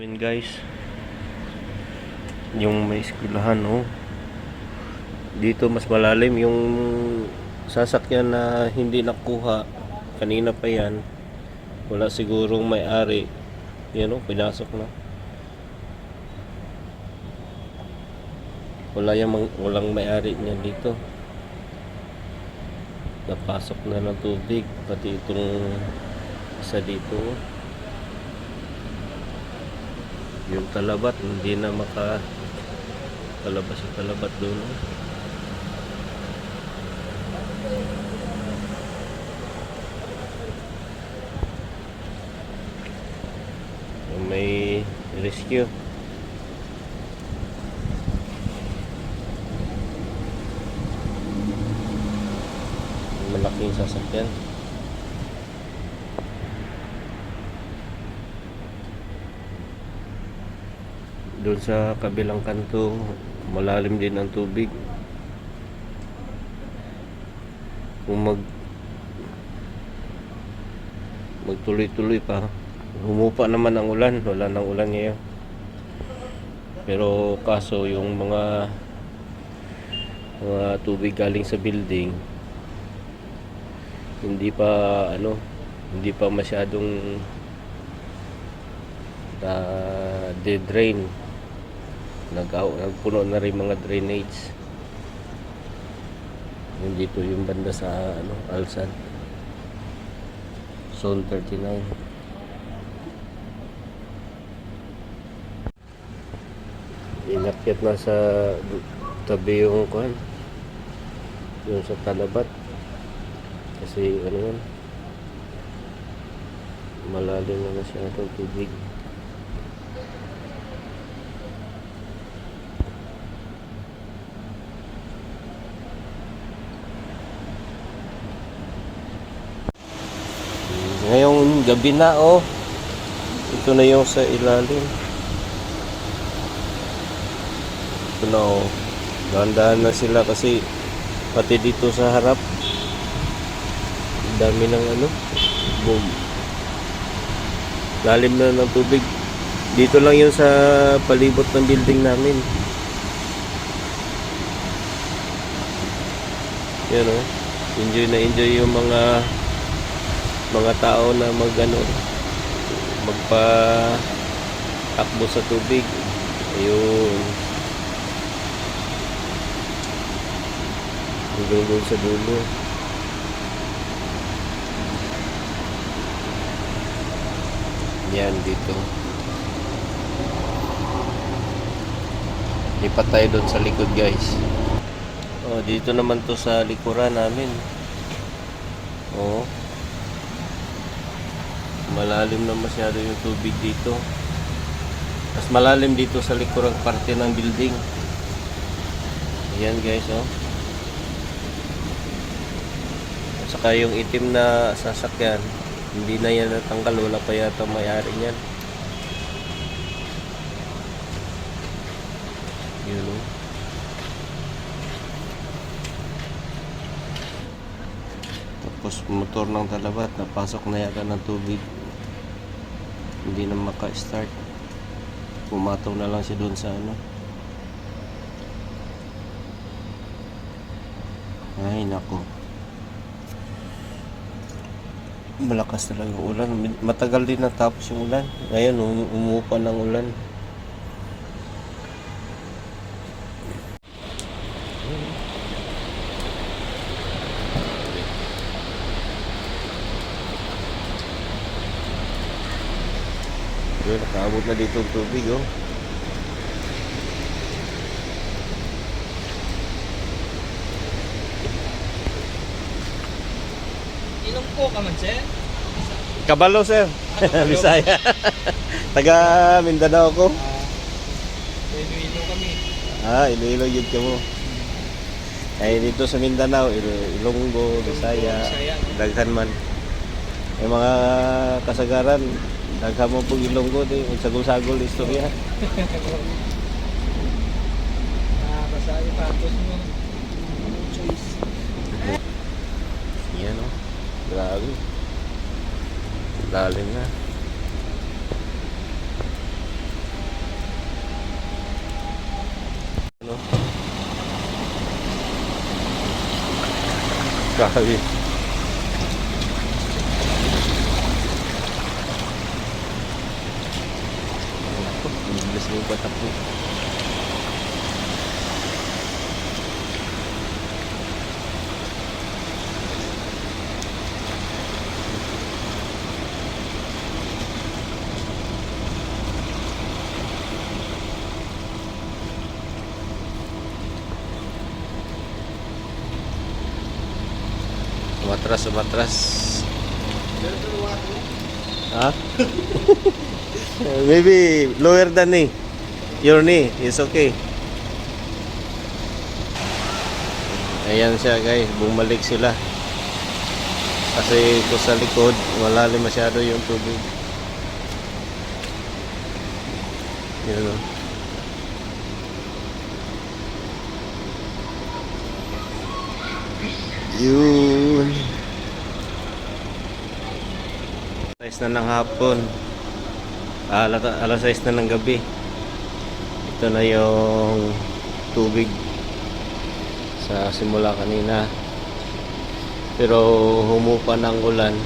namin guys. Yung may eskwelahan oh. Dito mas malalim yung sasakyan na hindi nakuha. Kanina pa yan. Wala sigurong may-ari. Yan oh pinasok na. Wala yung walang may-ari niya dito. Napasok na ng tubig pati itong isa dito oh. Yung talabat hindi na maka palabas yung talabat doon. May rescue. Malaking sasakyan doon sa kabilang kanto malalim din ang tubig. Kung mag magtuloy-tuloy pa humupa naman ang ulan wala nang ulan ngayon. Pero kaso yung mga mga tubig galing sa building hindi pa ano hindi pa masyadong na de-drain nag nagpuno na rin mga drainage. Yung dito yung banda sa ano Alsad zone 39 inakyat na sa tabi yung kuhan yung sa talabat. Kasi ano yan malalim na masyadong tubig Ngayong gabi na oh. Ito na yung sa ilalim. Ito na oh. Dahan-dahan na sila kasi pati dito sa harap dami ng ano boom lalim na ng tubig dito lang yun sa palibot ng building namin yan oh enjoy na enjoy yung mga mga tao na magano magpa takbo sa tubig. Ayun. Hanggang doon sa dulo. Yan dito. Lipat tayo doon sa likod guys. Oh dito naman to sa likuran namin. Oh malalim na masyado yung tubig dito. Mas malalim dito sa likurang parte ng building. Ayan guys oh. At saka yung itim na sasakyan hindi na yan natanggal. Wala pa yata may-ari niyan. Yun oh. Tapos motor ng talabat napasok na yata ng tubig hindi na maka-start. Pumataw na lang siya doon sa ano. Ay nako. Malakas talaga ulan. Matagal din natapos yung ulan. Ngayon um- umupa ng ulan Yun, nakaabot na dito ang tubig, oh. Ilong po ka man, sir? Kabalo, sir. Kabalo. Bisaya. Taga Mindanao ko. Uh, Iloilo kami. Ah, Iloilo yun ka mo. Ay, dito sa Mindanao, Il- Ilonggo, Bisaya, Bisaya. daghan man. May mga kasagaran, Daghamo pong ilonggo di, magsagol-sagol istorya. Nakabasa yung patos mo. No choice. Yan o. Grabe. Lalim na. Ano? Grabe. buat tepung Sumatera Sumatera Huh? Maybe lower than me. Your knee is okay. Ayan siya guys, bumalik sila. Kasi ko sa likod, malalim masyado yung tubig. Yun o. Yun. Alas na ng hapon. Alas, alas 6 na ng gabi. Ito na yung tubig sa simula kanina. Pero humupa ng ulan.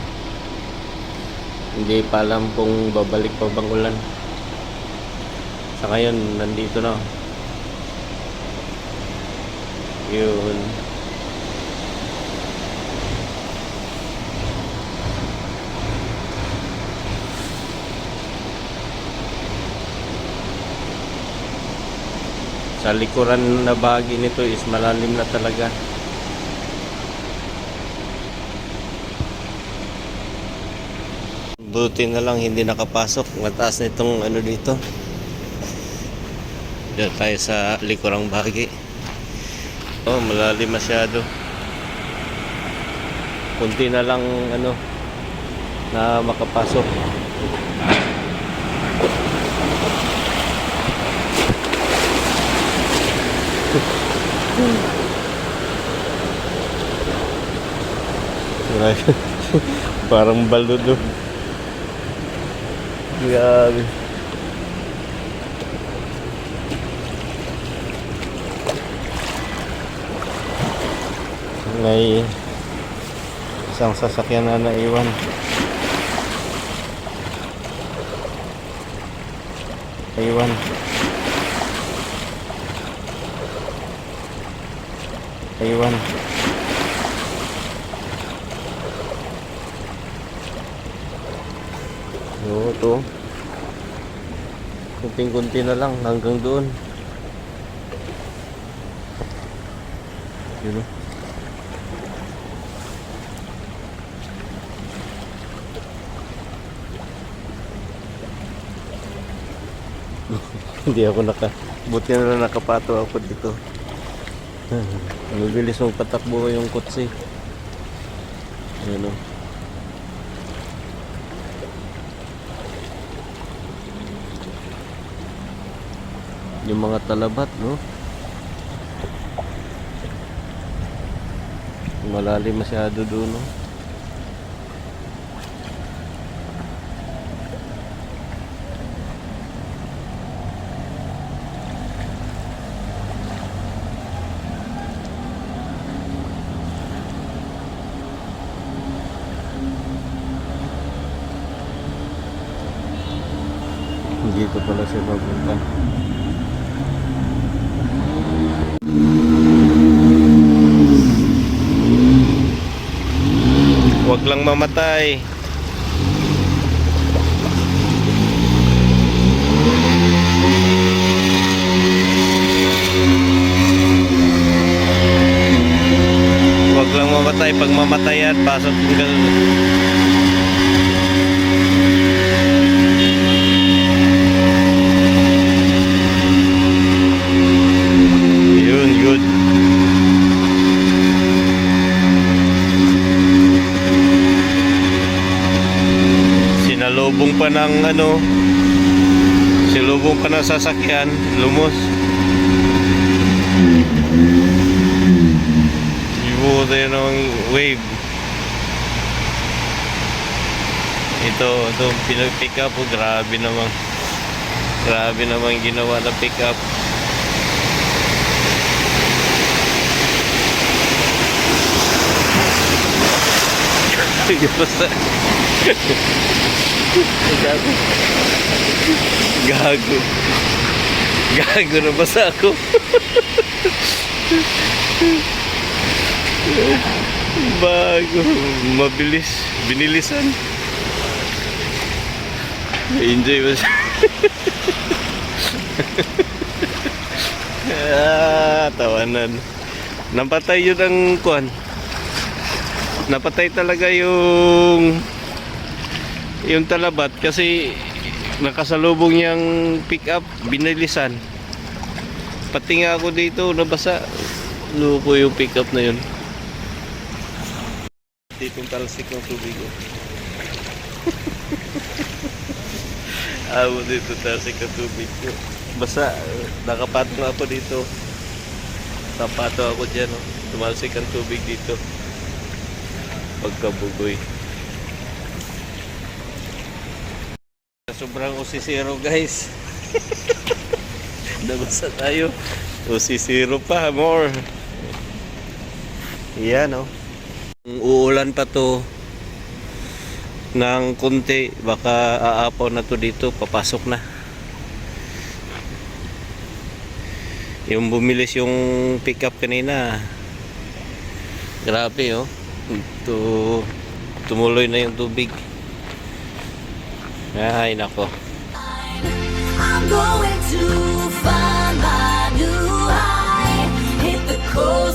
Hindi pa alam kung babalik pa bang ulan. Sa ngayon, nandito na. Yun. Sa likuran na bahagi nito is malalim na talaga. Buti na lang hindi nakapasok. Mataas na itong ano dito. Diyan tayo sa likurang bahagi. Oh, malalim masyado. Kunti na lang ano na makapasok. Parang baludo. Grabe. May isang sasakyan na naiwan. Naiwan. Naiwan. Oo, to. Kunting-kunti na lang hanggang doon. Yun o. Hindi ako naka buti na lang nakapato ako dito. Mabilis mong patakbo yung kotse. Ayun o. Yung mga talabat, no? Malalim masyado doon, no? Dito pala siya papunta. Huwag lang mamatay. Huwag lang mamatay. Pag mamatay yan, pasok hanggang... pa ng ano silubong pa ng sasakyan lumos. Ibuo tayo ng wave. Ito itong pinag-pick up. Oh, grabe naman grabe naman ginawa na pick up. Basta Gago. Gago. Gago na basa ako. Bago. Mabilis. Binilisan. Enjoy mo siya. ah, tawanan. Napatay yun ang kuan. Napatay talaga yung yung talabat kasi nakasalubong niyang pick up binilisan. Pati nga ako dito nabasa luko yung pick up na yun. Ditong talsik ng tubig oh. Amo dito talsik ng tubig ko basa nakapatong ako dito. Tapato ako dyan oh. tumalsik ang tubig dito. Pagkabugoy Sobrang usisiro guys. Nabasa tayo. Usisiro pa, more. Yan oh. Uulan pa to ng kunti. Baka aapaw na to dito. Papasok na. Yung bumilis yung pickup kanina. Grabe oh. Tu tumuloy na yung tubig. Ay, nako. I'm going to find my new high. Hit the coast